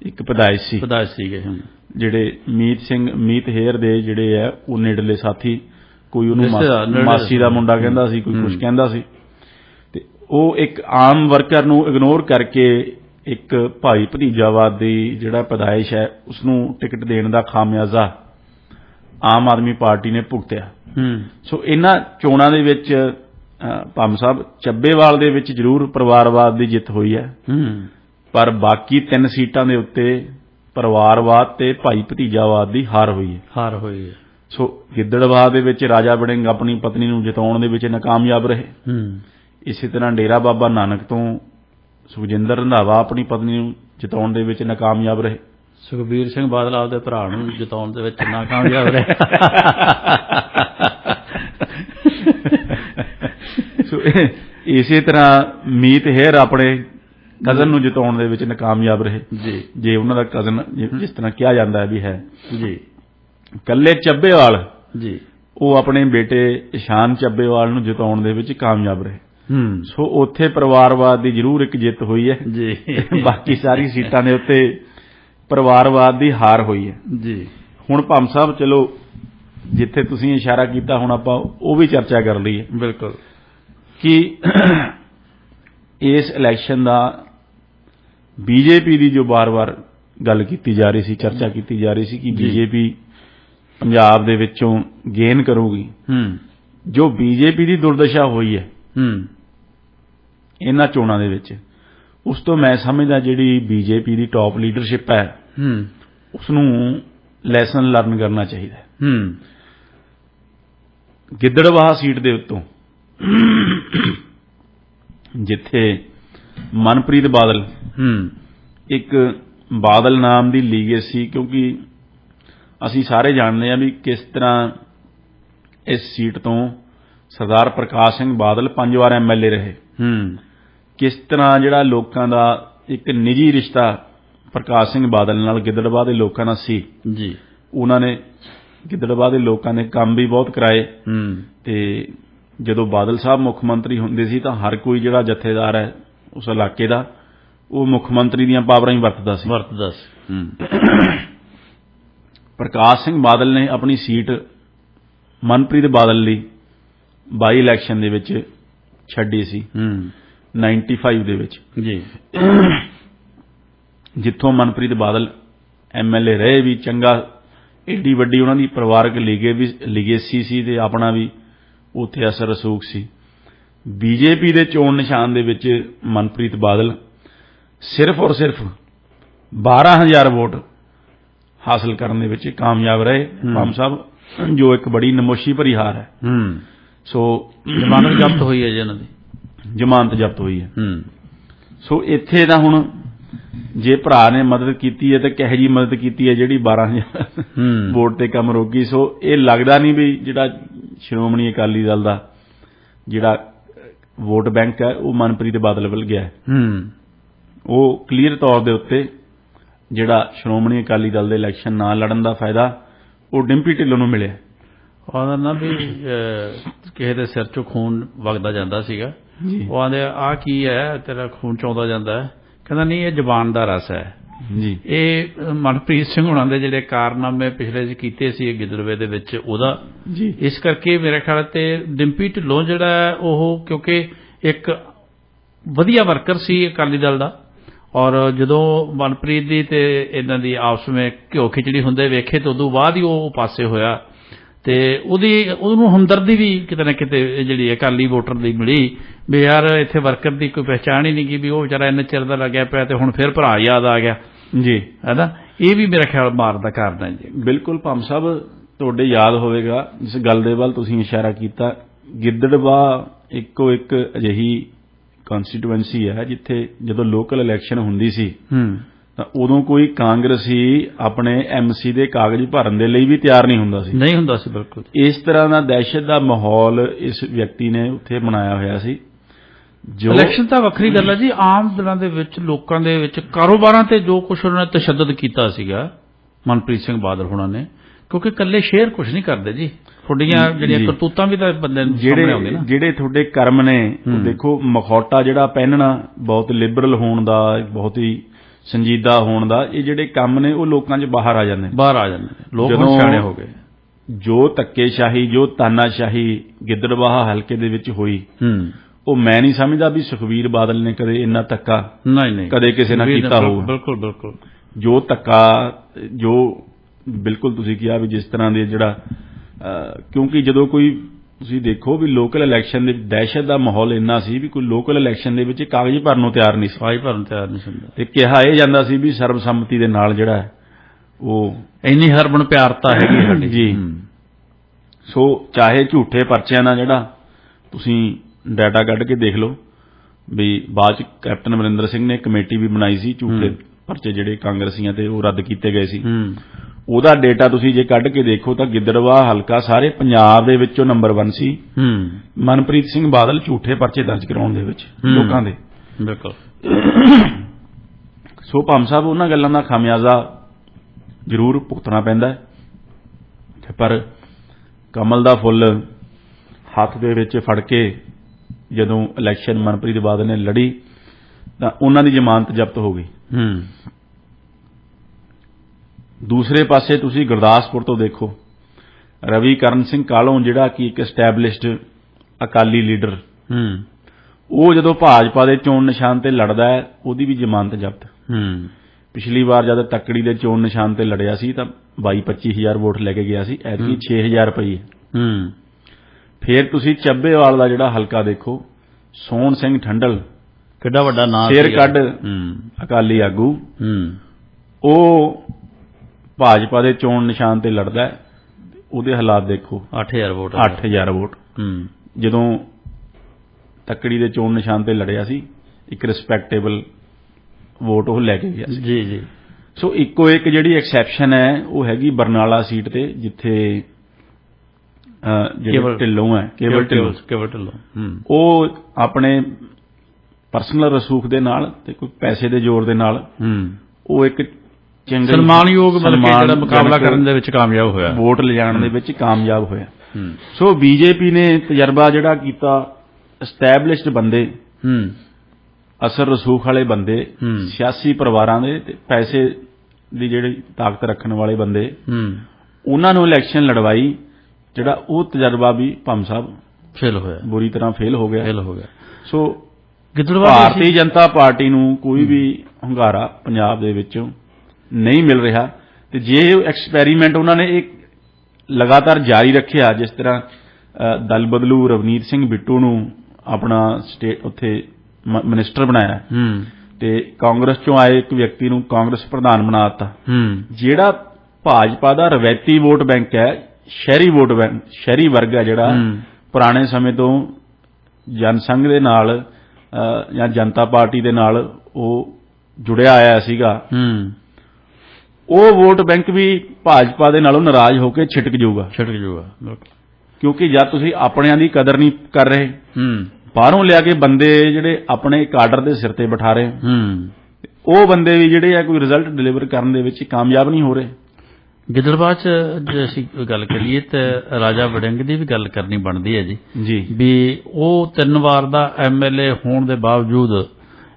ਇੱਕ ਵਿਧਾਇਕ ਸੀ। ਪਤਾ ਸੀਗੇ ਹੂੰ। ਜਿਹੜੇ ਮੀਤ ਸਿੰਘ ਮੀਤ ਹੇਰ ਦੇ ਜਿਹੜੇ ਆ ਉਹ ਨੇੜਲੇ ਸਾਥੀ ਕੋਈ ਉਹਨੂੰ ਮਾਸੀ ਦਾ। ਮੁੰਡਾ ਕਹਿੰਦਾ ਸੀ ਕੋਈ ਕੁਝ। ਕਹਿੰਦਾ ਸੀ। ਉਹ ਇੱਕ ਆਮ ਵਰਕਰ ਨੂੰ ਇਗਨੋਰ ਕਰਕੇ ਇੱਕ ਭਾਈ ਭਤੀਜਾਵਾਦ ਦੀ ਜਿਹੜਾ ਪਦਾਇਸ਼ ਹੈ ਉਸ ਨੂੰ ਟਿਕਟ ਦੇਣ ਦਾ ਖਾਮਿਆਜ਼ਾ ਆਮ ਆਦਮੀ ਪਾਰਟੀ ਨੇ ਭੁਗਤਿਆ। ਹੂੰ। ਸੋ ਇਹਨਾਂ ਚੋਣਾਂ ਦੇ ਵਿੱਚ ਭੰਮ ਸਾਹਿਬ ਚੱਬੇਵਾਲ ਦੇ ਵਿੱਚ ਜ਼ਰੂਰ ਪਰਿਵਾਰਵਾਦ ਦੀ ਜਿੱਤ ਹੋਈ ਹੈ। ਹੂੰ। ਪਰ ਬਾਕੀ ਤਿੰਨ ਸੀਟਾਂ ਦੇ ਉੱਤੇ ਪਰਿਵਾਰਵਾਦ ਤੇ ਭਾਈ ਭਤੀਜਾਵਾਦ ਦੀ ਹਾਰ ਹੋਈ ਹੈ। ਹਾਰ ਹੋਈ ਹੈ। ਸੋ ਗਿੱਦੜਵਾਹ ਦੇ ਵਿੱਚ ਰਾਜਾ ਵੜਿੰਗ ਆਪਣੀ ਪਤਨੀ ਨੂੰ ਜਿਤਾਉਣ ਦੇ ਵਿੱਚ ਨਾਕਾਮਯਾਬ ਰਹੇ। ਹੂੰ। ਇਸੇ ਤਰ੍ਹਾਂ ਡੇਰਾ ਬਾਬਾ ਨਾਨਕ ਤੋਂ ਸੁਖਜਿੰਦਰ ਰੰਧਾਵਾ ਆਪਣੀ ਪਤਨੀ ਨੂੰ ਜਿਤਾਉਣ ਦੇ ਵਿੱਚ ਨਾਕਾਮਯਾਬ ਰਹੇ। ਸੁਖਬੀਰ ਸਿੰਘ ਬਾਦਲ ਆਪਦੇ ਭਰਾ ਨੂੰ ਜਿਤਾਉਣ ਦੇ ਵਿੱਚ ਨਾਕਾਮਯਾਬ ਰਹੇ। ਸੋ ਇਸੇ ਤਰ੍ਹਾਂ ਮੀਤ ਹੇਰ ਆਪਣੇ ਕਜ਼ਨ ਨੂੰ ਜਿਤਾਉਣ ਦੇ ਵਿੱਚ ਨਾਕਾਮਯਾਬ ਰਹੇ। ਜੀ। ਜੇ ਉਹਨਾਂ ਦਾ ਕਜ਼ਨ ਜਿਸ ਤਰ੍ਹਾਂ ਕਿਹਾ ਜਾਂਦਾ ਹੈ ਵੀ ਹੈ। ਜੀ। ਕੱਲੇ ਚੱਬੇਵਾਲ ਜੀ। ਉਹ ਆਪਣੇ ਬੇਟੇ ਇਸ਼ਾਨ ਚੱਬੇਵਾਲ ਨੂੰ ਜਿਤਾਉਣ ਦੇ ਵਿੱਚ ਕਾਮਯਾਬ ਰਹੇ। ਹੂੰ। ਸੋ ਉੱਥੇ ਪਰਿਵਾਰਵਾਦ ਦੀ ਜ਼ਰੂਰ ਇੱਕ ਜਿੱਤ ਹੋਈ ਹੈ। ਜੀ। ਬਾਕੀ ਸਾਰੀ ਸੀਟਾਂ ਦੇ ਉੱਤੇ ਪਰਿਵਾਰਵਾਦ ਦੀ ਹਾਰ ਹੋਈ ਹੈ। ਜੀ। ਹੁਣ ਭੰਮ ਸਾਹਿਬ ਚਲੋ ਜਿੱਥੇ ਤੁਸੀਂ ਇਸ਼ਾਰਾ ਕੀਤਾ ਹੁਣ ਆਪਾਂ ਉਹ ਵੀ ਚਰਚਾ ਕਰ ਲਈਏ। ਬਿਲਕੁਲ। ਕਿ ਇਸ ਇਲੈਕਸ਼ਨ ਦਾ ਬੀਜੇਪੀ ਦੀ ਜੋ ਬਾਰ-ਬਾਰ ਗੱਲ ਕੀਤੀ ਜਾ ਰਹੀ ਸੀ ਚਰਚਾ ਕੀਤੀ ਜਾ ਰਹੀ ਸੀ ਕਿ। ਬੀਜੇਪੀ ਪੰਜਾਬ ਦੇ ਵਿੱਚੋਂ ਗੇਨ ਕਰੂਗੀ। ਹੂੰ। ਜੋ ਬੀਜੇਪੀ ਦੀ ਦੁਰਦਸ਼ਾ ਹੋਈ ਹੈ ਹੂੰ। ਇਹਨਾਂ ਚੋਣਾਂ ਦੇ ਵਿੱਚ। ਉਸ ਤੋਂ ਮੈਂ ਸਮਝਦਾ ਜਿਹੜੀ ਬੀਜੇਪੀ ਦੀ ਟਾਪ ਲੀਡਰਸ਼ਿਪ ਹੈ ਹੂੰ। ਉਸ ਨੂੰ ਲੈਸਨ ਲਰਨ ਕਰਨਾ ਚਾਹੀਦਾ ਹੈ। ਹੂੰ। ਗਿੱਦੜਵਾਹ ਸੀਟ ਦੇ ਉੱਤੋਂ ਜਿੱਥੇ ਮਨਪ੍ਰੀਤ ਬਾਦਲ ਹੂੰ। ਇੱਕ ਬਾਦਲ ਨਾਮ ਦੀ ਲੀਗੇਸੀ ਕਿਉਂਕਿ ਅਸੀਂ ਸਾਰੇ ਜਾਣਦੇ ਹਾਂ ਵੀ ਕਿਸ ਤਰ੍ਹਾਂ ਇਸ ਸੀਟ ਤੋਂ ਸਰਦਾਰ ਪ੍ਰਕਾਸ਼ ਸਿੰਘ ਬਾਦਲ ਪੰਜ ਵਾਰ ਐਮਐਲਏ ਰਹੇ। ਹੂੰ। ਕਿਸ ਤਰ੍ਹਾਂ ਜਿਹੜਾ ਲੋਕਾਂ ਦਾ ਇੱਕ ਨਿੱਜੀ ਰਿਸ਼ਤਾ ਪ੍ਰਕਾਸ਼ ਸਿੰਘ ਬਾਦਲ ਨਾਲ ਗਿੱਦੜਬਾਹ ਦੇ ਲੋਕਾਂ ਨਾਲ ਸੀ ਜੀ। ਉਹਨਾਂ ਨੇ ਗਿੱਦੜਬਾਹ ਦੇ ਲੋਕਾਂ ਨੇ ਕੰਮ ਵੀ ਬਹੁਤ ਕਰਾਏ। ਹੂੰ। ਤੇ ਜਦੋਂ ਬਾਦਲ ਸਾਹਿਬ ਮੁੱਖ ਮੰਤਰੀ ਹੁੰਦੇ ਸੀ ਤਾਂ ਹਰ ਕੋਈ ਜਿਹੜਾ ਜਥੇਦਾਰ ਹੈ ਉਸ ਇਲਾਕੇ ਦਾ ਉਹ ਮੁੱਖ ਮੰਤਰੀ ਦੀਆਂ ਪਾਵਰਾਂ ਹੀ ਵਰਤਦਾ ਸੀ। ਵਰਤ ਦੱਸ ਹੂੰ। ਪ੍ਰਕਾਸ਼ ਸਿੰਘ ਬਾਦਲ ਨੇ ਆਪਣੀ ਸੀਟ ਮਨਪ੍ਰੀਤ ਬਾਦਲ ਲਈ ਬਾਈ ਇਲੈਕਸ਼ਨ ਦੇ ਵਿੱਚ ਛੱਡੀ ਸੀ। ਹੂੰ। 95 ਦੇ ਵਿੱਚ। ਜੀ। ਜਿੱਥੋਂ ਮਨਪ੍ਰੀਤ ਬਾਦਲ ਐਮਐਲਏ ਰਹੇ ਵੀ ਚੰਗਾ ਏਡੀ ਵੱਡੀ ਉਹਨਾਂ ਦੀ ਪਰਿਵਾਰਕ ਲੀਗੇ ਵੀ ਲੀਗੇਸੀ ਸੀ ਤੇ ਆਪਣਾ ਵੀ ਉੱਥੇ ਅਸਰ ਰਸੂਖ ਸੀ। ਬੀਜੇਪੀ ਦੇ ਚੋਣ ਨਿਸ਼ਾਨ ਦੇ ਵਿੱਚ ਮਨਪ੍ਰੀਤ ਬਾਦਲ ਸਿਰਫ ਔਰ ਸਿਰਫ 12000 ਵੋਟ ਹਾਸਲ ਕਰਨ ਦੇ ਵਿੱਚ ਕਾਮਯਾਬ ਰਹੇ। ਮਾਮ ਸਾਹਿਬ ਜੋ ਇੱਕ ਬੜੀ ਨਮੋਸ਼ੀ ਭਰੀ ਹਾਰ ਹੈ। ਹੂੰ। ਸੋ ਜ਼ਮਾਨਤ ਜ਼ਬਤ ਹੋਈ ਹੈ ਜੀ ਇਹਨਾਂ ਦੀ। ਜ਼ਮਾਨਤ ਜ਼ਬਤ ਹੋਈ ਹੈ। ਹੂੰ। ਸੋ ਇੱਥੇ ਤਾਂ ਹੁਣ ਜੇ ਭਰਾ ਨੇ ਮਦਦ ਕੀਤੀ ਹੈ ਤਾਂ ਕਿਹੋ ਜੀ ਮਦਦ ਕੀਤੀ ਹੈ ਜਿਹੜੀ 12000 ਹੂੰ। ਵੋਟ ਤੇ ਕੰਮ ਰੋਕੀ? ਸੋ ਇਹ ਲੱਗਦਾ ਨਹੀਂ ਵੀ ਜਿਹੜਾ ਸ਼੍ਰੋਮਣੀ ਅਕਾਲੀ ਦਲ ਦਾ ਜਿਹੜਾ ਵੋਟ ਬੈਂਕ ਹੈ ਉਹ ਮਨਪ੍ਰੀਤ ਬਾਦਲ ਵੱਲ ਗਿਆ ਹੈ। ਹੂੰ। ਉਹ ਕਲੀਅਰ ਤੌਰ ਦੇ ਉੱਤੇ ਜਿਹੜਾ ਸ਼੍ਰੋਮਣੀ ਅਕਾਲੀ ਦਲ ਦੇ ਇਲੈਕਸ਼ਨ ਨਾ ਲੜਨ ਦਾ ਫਾਇਦਾ ਉਹ ਡਿੰਪੀ ਢਿੱਲੋਂ ਨੂੰ ਮਿਲਿਆ। ਉਹਦਾ ਨਾ ਵੀ ਕਿਸੇ ਦੇ ਸਿਰ ਚੋਂ ਖੂਨ ਵਗਦਾ ਜਾਂਦਾ ਸੀਗਾ। ਉਹ ਆਂਦੇ ਆ ਕੀ ਹੈ? ਤੇਰਾ ਖੂਨ ਚੋਂਦਾ ਜਾਂਦਾ ਹੈ। ਕਹਿੰਦਾ ਨਹੀਂ ਇਹ ਜ਼ਬਾਨ ਦਾ ਰਸ ਹੈ। ਜੀ। ਇਹ ਮਨਪ੍ਰੀਤ ਸਿੰਘ ਹੁਣਾਂ ਦੇ ਜਿਹੜੇ ਕਾਰਨਾਮੇ ਪਿਛਲੇ ਜੀ ਕੀਤੇ ਸੀ ਗਿੱਦੜਵੇ ਦੇ ਵਿੱਚ ਉਹਦਾ ਜੀ। ਇਸ ਕਰਕੇ ਮੇਰੇ ਖਿਆਲ ਤੇ ਡਿੰਪੀ ਢਿੱਲੋਂ ਜਿਹੜਾ ਹੈ, ਉਹ ਕਿਉਂਕਿ ਇੱਕ ਵਧੀਆ ਵਰਕਰ ਸੀ ਅਕਾਲੀ ਦਲ ਦਾ। ਔਰ ਜਦੋਂ ਮਨਪ੍ਰੀਤ ਦੀ ਤੇ ਇਹਨਾਂ ਦੀ ਆਪਸ ਵਿੱਚ ਘਿਓ ਖਿਚੜੀ ਹੁੰਦੇ ਵੇਖੇ ਤੇ ਉਦੋਂ ਬਾਅਦ ਹੀ ਉਹ ਪਾਸੇ ਹੋਇਆ। ਤੇ ਉਹਦੀ ਉਹਨੂੰ ਹਮਦਰਦੀ ਵੀ ਕਿਤੇ ਨਾ ਕਿਤੇ ਜਿਹੜੀ ਅਕਾਲੀ ਵੋਟਰ ਦੀ ਮਿਲੀ ਵੀ ਯਾਰ ਇੱਥੇ ਵਰਕਰ ਦੀ ਕੋਈ ਪਹਿਚਾਣ ਹੀ ਨਹੀਂ ਗਈ ਵੀ ਉਹ ਵਿਚਾਰਾ ਇੰਨੇ ਚਿਰ ਦਾ ਲੱਗਿਆ ਪਿਆ ਤੇ ਹੁਣ ਫਿਰ ਭਰਾ ਯਾਦ ਆ ਗਿਆ। ਜੀ। ਹੈਨਾ ਇਹ ਵੀ ਮੇਰਾ ਖਿਆਲ ਮਾਰ ਦਾ ਕਾਰਨ ਹੈ ਜੀ। ਬਿਲਕੁਲ ਭੰਮ ਸਾਹਿਬ ਤੁਹਾਡੇ ਯਾਦ ਹੋਵੇਗਾ ਜਿਸ ਗੱਲ ਦੇ ਵੱਲ ਤੁਸੀਂ ਇਸ਼ਾਰਾ ਕੀਤਾ ਗਿੱਦੜਵਾ ਇੱਕੋ ਇੱਕ ਅਜਿਹੀ ਕਨਸਟੀਟੂਐਂਸੀ ਹੈ ਜਿੱਥੇ ਜਦੋਂ ਲੋਕਲ ਇਲੈਕਸ਼ਨ ਹੁੰਦੀ ਸੀ ਹੂੰ। ਤਾਂ ਉਦੋਂ ਕੋਈ ਕਾਂਗਰਸੀ ਆਪਣੇ ਐਮਸੀ ਦੇ ਕਾਗਜ਼ ਭਰਨ ਦੇ ਲਈ ਵੀ ਤਿਆਰ ਨਹੀਂ ਹੁੰਦਾ ਸੀ। ਨਹੀਂ ਹੁੰਦਾ ਸੀ ਬਿਲਕੁਲ। ਇਸ ਤਰ੍ਹਾਂ ਦਾ ਦਹਿਸ਼ਤ ਦਾ ਮਾਹੌਲ ਇਸ ਵਿਅਕਤੀ ਨੇ ਉੱਥੇ ਬਣਾਇਆ ਹੋਇਆ ਸੀ ਜੋ ਇਲੈਕਸ਼ਨ ਤਾਂ ਵੱਖਰੀ ਗੱਲ ਹੈ ਜੀ। ਆਮ ਦਿਨਾਂ ਦੇ ਵਿੱਚ ਲੋਕਾਂ ਦੇ ਵਿੱਚ ਕਾਰੋਬਾਰਾਂ ਤੇ ਜੋ ਕੁਝ ਉਹਨਾਂ ਨੇ ਤਸ਼ੱਦਦ ਕੀਤਾ ਸੀਗਾ ਮਨਪ੍ਰੀਤ ਸਿੰਘ ਬਾਦਲ ਹੁਣਾਂ ਨੇ ਕਿਉਂਕਿ ਇਕੱਲੇ ਸ਼ੇਅਰ ਕੁਝ ਨਹੀਂ ਕਰਦੇ ਜੀ। ਤੁਹਾਡੀਆਂ ਜਿਹੜੀਆਂ। ਕਰਤੂਤਾਂ ਵੀ ਤਾਂ ਬੰਦੇ ਨੂੰ ਸਾਹਮਣੇ ਆਉਂਦੇ ਨਾ। ਜਿਹੜੇ ਤੁਹਾਡੇ ਕਰਮ ਨੇ। ਦੇਖੋ ਮਖੌਟਾ ਜਿਹੜਾ ਪਹਿਨਣਾ ਬਹੁਤ ਲਿਬਰਲ ਹੋਣ ਦਾ ਬਹੁਤ ਹੀ ਸੰਜੀਦਾ ਹੋਣ ਦਾ ਇਹ ਜਿਹੜੇ ਕੰਮ ਨੇ ਉਹ ਲੋਕਾਂ 'ਚ ਬਾਹਰ ਆ ਜਾਂਦੇ ਨੇ। ਬਾਹਰ ਆ ਜਾਂਦੇ ਨੇ। ਲੋਕ ਹੁਣ ਜਦੋਂ- ਸਿਆਣੇ ਹੋ ਗਏ। ਜੋ ਧੱਕੇਸ਼ਾਹੀ ਜੋ ਤਾਨਾਸ਼ਾਹੀ ਗਿੱਦੜਬਾਹਾ ਹਲਕੇ ਦੇ ਵਿੱਚ ਹੋਈ ਹੂੰ। ਉਹ ਮੈਂ ਨਹੀਂ ਸਮਝਦਾ ਵੀ ਸੁਖਵੀਰ ਬਾਦਲ ਨੇ ਕਦੇ ਇੰਨਾ ਧੱਕਾ ਨਹੀਂ ਨਹੀਂ। ਕਦੇ ਕਿਸੇ ਨਾਲ ਕੀਤਾ ਹੋਊਗਾ। ਬਿਲਕੁਲ ਬਿਲਕੁਲ। ਜੋ ਧੱਕਾ ਜੋ ਬਿਲਕੁਲ ਤੁਸੀਂ ਕਿਹਾ ਵੀ ਜਿਸ ਤਰ੍ਹਾਂ ਦੇ ਜਿਹੜਾ ਅਹ, ਕਿਉਂਕਿ ਜਦੋਂ ਕੋਈ ਤੁਸੀਂ ਦੇਖੋ ਵੀ ਲੋਕਲ ਇਲੈਕਸ਼ਨ ਦੇ ਦਹਿਸ਼ਤ ਦਾ ਮਾਹੌਲ ਇੰਨਾ ਸੀ ਵੀ ਕੋਈ ਲੋਕਲ ਇਲੈਕਸ਼ਨ ਦੇ ਵਿੱਚ ਕਾਗਜ਼ ਭਰਨ ਨੂੰ ਤਿਆਰ ਨਹੀਂ ਸੀ। ਸਫ਼ਾਈ ਭਰਨ ਤਿਆਰ ਨਹੀਂ ਹੁੰਦਾ। ਤੇ ਕਿਹਾ ਇਹ ਜਾਂਦਾ ਸੀ ਵੀ ਸਰਬਸੰਮਤੀ ਦੇ ਨਾਲ ਜਿਹੜਾ ਉਹ ਇੰਨੀ ਹਰਮਨ ਪਿਆਰਤਾ ਹੈਗੀ ਸਾਡੀ। ਜੀ। ਸੋ ਚਾਹੇ ਝੂਠੇ ਪਰਚਿਆਂ ਨਾਲ ਜਿਹੜਾ ਤੁਸੀਂ ਡਾਟਾ ਕੱਢ ਕੇ ਦੇਖ ਲਓ ਵੀ ਬਾਅਦ ਚ ਕੈਪਟਨ ਅਮਰਿੰਦਰ ਸਿੰਘ ਨੇ ਕਮੇਟੀ ਵੀ ਬਣਾਈ ਸੀ ਝੂਠੇ। ਪਰਚੇ ਜਿਹੜੇ ਕਾਂਗਰਸੀਆਂ ਤੇ ਉਹ ਰੱਦ ਕੀਤੇ ਗਏ ਸੀ। ਹੂੰ। ਉਹਦਾ ਡਾਟਾ ਤੁਸੀਂ ਜੇ ਕੱਢ ਕੇ ਦੇਖੋ ਤਾਂ ਗਿੱਦੜਵਾ ਹਲਕਾ ਸਾਰੇ ਪੰਜਾਬ ਦੇ ਵਿੱਚੋਂ ਨੰਬਰ 1 ਸੀ। ਹੂੰ। ਮਨਪ੍ਰੀਤ ਸਿੰਘ ਬਾਦਲ ਝੂਠੇ ਪਰਚੇ ਦਰਜ ਕਰਾਉਣ ਦੇ ਵਿੱਚ। ਲੋਕਾਂ ਦੇ। ਬਿਲਕੁਲ। ਸੋ ਭਾਮ ਸਾਹਿਬ ਉਹਨਾਂ ਗੱਲਾਂ ਦਾ ਖਾਮਿਆਜ਼ਾ ਜ਼ਰੂਰ ਭੁਗਤਣਾ ਪੈਂਦਾ ਹੈ। ਪਰ ਕਮਲ ਦਾ ਫੁੱਲ ਹੱਥ ਦੇ ਵਿੱਚ ਫੜ ਕੇ ਜਦੋਂ ਇਲੈਕਸ਼ਨ ਮਨਪ੍ਰੀਤ ਬਾਦਲ ਨੇ ਲੜੀ ਤਾਂ ਉਹਨਾਂ ਦੀ ਜ਼ਮਾਨਤ ਜ਼ਬਤ ਹੋ ਗਈ। ਹੂੰ। ਦੂਸਰੇ ਪਾਸੇ ਤੁਸੀਂ ਗੁਰਦਾਸਪੁਰ ਤੋਂ ਦੇਖੋ। ਰਵੀ ਕਰਨ ਸਿੰਘ ਕਾਲੋਂ ਜਿਹੜਾ ਕਿ ਇੱਕ ਐਸਟੈਬਲਿਸ਼ਡ ਅਕਾਲੀ ਲੀਡਰ। ਹੂੰ। ਉਹ ਜਦੋਂ ਭਾਜਪਾ ਦੇ ਚੋਣ ਨਿਸ਼ਾਨ ਤੇ ਲੜਦਾ ਹੈ ਉਹਦੀ ਵੀ ਜ਼ਮਾਨਤ ਜ਼ਬਤ। ਹੂੰ। ਪਿਛਲੀ ਵਾਰ ਜਦ ਤੱਕੜੀ ਦੇ ਚੋਣ ਨਿਸ਼ਾਨ ਤੇ ਲੜਿਆ ਸੀ ਤਾਂ 22-25000 ਵੋਟ ਲੈ ਕੇ ਗਿਆ ਸੀ ਐਤਕੀ 6000 ਰੁਪਏ। ਹੂੰ। ਫੇਰ ਤੁਸੀਂ ਚੱਬੇਵਾਲ ਦਾ ਜਿਹੜਾ ਹਲਕਾ ਦੇਖੋ ਸੋਹਣ ਸਿੰਘ ਠੰਡਲ। ਕਿੱਡਾ ਵੱਡਾ ਨਾਮ ਸਿਰ। ਕੱਢ ਹੂੰ। ਅਕਾਲੀ ਆਗੂ। ਹੂੰ। ਉਹ ਭਾਜਪਾ ਦੇ ਚੋਣ ਨਿਸ਼ਾਨ ਤੇ ਲੜਦਾ ਹੈ ਉਹਦੇ ਹਾਲਾਤ ਦੇਖੋ। 8000 ਵੋਟ 8000 ਵੋਟ। ਹੂੰ। ਜਦੋਂ ਤੱਕੜੀ ਦੇ ਚੋਣ ਨਿਸ਼ਾਨ ਤੇ ਲੜਿਆ ਸੀ ਇੱਕ ਰਿਸਪੈਕਟੇਬਲ ਵੋਟ ਉਹ ਲੈ ਕੇ ਗਿਆ ਸੀ। ਜੀ ਜੀ। ਸੋ ਇੱਕੋ ਇੱਕ ਜਿਹੜੀ ਐਕਸੈਪਸ਼ਨ ਹੈ ਉਹ ਹੈਗੀ ਬਰਨਾਲਾ ਸੀਟ ਤੇ ਜਿੱਥੇ ਜਿਹੜੇ ਢਿੱਲੋਂ ਹੈ ਕੇਵਲ ਢਿੱਲੋਂ। ਕੇਵਲ ਢਿੱਲੋਂ ਹੂੰ। ਉਹ ਆਪਣੇ ਪਰਸਨਲ ਰਸੂਖ ਦੇ ਨਾਲ ਤੇ ਕੋਈ ਪੈਸੇ ਦੇ ਜ਼ੋਰ ਦੇ ਨਾਲ ਹੂੰ। ਉਹ ਇੱਕ ਸਨਮਾਨਯੋਗ ਬਣ ਕੇ ਸਨਮਾਨ ਜਿਹੜਾ ਮੁਕਾਬਲਾ ਕਰਨ ਦੇ ਵਿੱਚ ਕਾਮਯਾਬ ਹੋਇਆ। ਵੋਟ ਲਿਜਾਣ ਦੇ ਵਿੱਚ ਕਾਮਯਾਬ ਹੋਇਆ। ਹੂੰ। ਸੋ ਬੀਜੇਪੀ ਨੇ ਤਜਰਬਾ ਜਿਹੜਾ ਕੀਤਾ ਐਸਟੈਬਲਿਸ਼ਡ ਬੰਦੇ ਹੂੰ। ਅਸਰ ਰਸੂਖ ਵਾਲੇ ਬੰਦੇ। ਸਿਆਸੀ ਪਰਿਵਾਰਾਂ ਦੇ ਤੇ ਪੈਸੇ ਦੀ ਜਿਹੜੀ ਤਾਕਤ ਰੱਖਣ ਵਾਲੇ ਬੰਦੇ ਹੂੰ। ਉਹਨਾਂ ਨੂੰ ਇਲੈਕਸ਼ਨ ਲੜਵਾਈ ਜਿਹੜਾ ਉਹ ਤਜਰਬਾ ਵੀ ਭੰਮ ਸਾਹਿਬ ਫੇਲ ਹੋਇਆ। ਬੁਰੀ ਤਰ੍ਹਾਂ ਫੇਲ ਹੋ ਗਿਆ। ਫੇਲ ਹੋ ਗਿਆ। ਸੋ ਗਿੱਦੜਵਾ ਭਾਰਤੀ ਜਨਤਾ ਪਾਰਟੀ ਨੂੰ ਕੋਈ ਵੀ ਹੰਗਾਰਾ ਪੰਜਾਬ ਦੇ ਵਿੱਚੋਂ ਨਹੀਂ ਮਿਲ ਰਿਹਾ। ਤੇ ਜੇ ਐਕਸਪੈਰੀਮੈਂਟ ਉਹਨਾਂ ਨੇ ਇੱਕ ਲਗਾਤਾਰ ਜਾਰੀ ਰੱਖਿਆ ਜਿਸ ਤਰ੍ਹਾਂ ਦਲ ਬਦਲੂ ਰਵਨੀਤ ਸਿੰਘ ਬਿੱਟੂ ਨੂੰ ਆਪਣਾ ਸਟੇਟ ਉੱਥੇ ਮਿਨਿਸਟਰ ਬਣਾਇਆ। ਹੂੰ। ਤੇ ਕਾਂਗਰਸ ਚੋਂ ਆਏ ਇੱਕ ਵਿਅਕਤੀ ਨੂੰ ਕਾਂਗਰਸ ਪ੍ਰਧਾਨ ਬਣਾ ਦਿੱਤਾ ਹੂੰ। ਜਿਹੜਾ ਭਾਜਪਾ ਦਾ ਰਵੈਤੀ ਵੋਟ ਬੈਂਕ ਹੈ ਸ਼ਹਿਰੀ ਵੋਟ ਬੈਂਕ ਸ਼ਹਿਰੀ ਵਰਗ ਹੈ ਜਿਹੜਾ। ਪੁਰਾਣੇ ਸਮੇਂ ਤੋਂ ਜਨਸੰਘ ਦੇ ਨਾਲ ਜਾਂ ਜਨਤਾ ਪਾਰਟੀ ਦੇ ਨਾਲ ਉਹ ਜੁੜਿਆ ਆਇਆ ਸੀਗਾ। ਹੂੰ। ਉਹ ਵੋਟ ਬੈਂਕ ਵੀ ਭਾਜਪਾ ਦੇ ਨਾਲੋਂ ਨਾਰਾਜ਼ ਹੋ ਕੇ ਛਿਟਕ ਜਾਊਗਾ। ਜੂਗਾ ਬਿਲਕੁਲ। ਕਿਉਂਕਿ ਜਦ ਤੁਸੀਂ ਆਪਣਿਆਂ ਦੀ ਕਦਰ ਨਹੀਂ ਕਰ ਰਹੇ ਹੂੰ। ਬਾਹਰੋਂ ਲਿਆ ਕੇ ਬੰਦੇ ਜਿਹੜੇ ਆਪਣੇ ਇੱਕ ਆਰਡਰ ਦੇ ਸਿਰ ਤੇ ਬਿਠਾ ਰਹੇ ਹੂੰ। ਉਹ ਬੰਦੇ ਵੀ ਜਿਹੜੇ ਆ ਕੋਈ ਰਿਜ਼ਲਟ ਡਿਲੀਵਰ ਕਰਨ ਦੇ ਵਿੱਚ ਕਾਮਯਾਬ ਨਹੀਂ ਹੋ ਰਹੇ। ਗਿੱਦੜਵਾ ਚ ਜੇ ਅਸੀਂ ਗੱਲ ਕਰੀਏ ਤੇ ਰਾਜਾ ਵੜਿੰਗ ਦੀ ਵੀ ਗੱਲ ਕਰਨੀ ਬਣਦੀ ਹੈ ਜੀ। ਜੀ। ਵੀ ਉਹ ਤਿੰਨ ਵਾਰ ਦਾ ਐਮਐਲਏ ਹੋਣ ਦੇ ਬਾਵਜੂਦ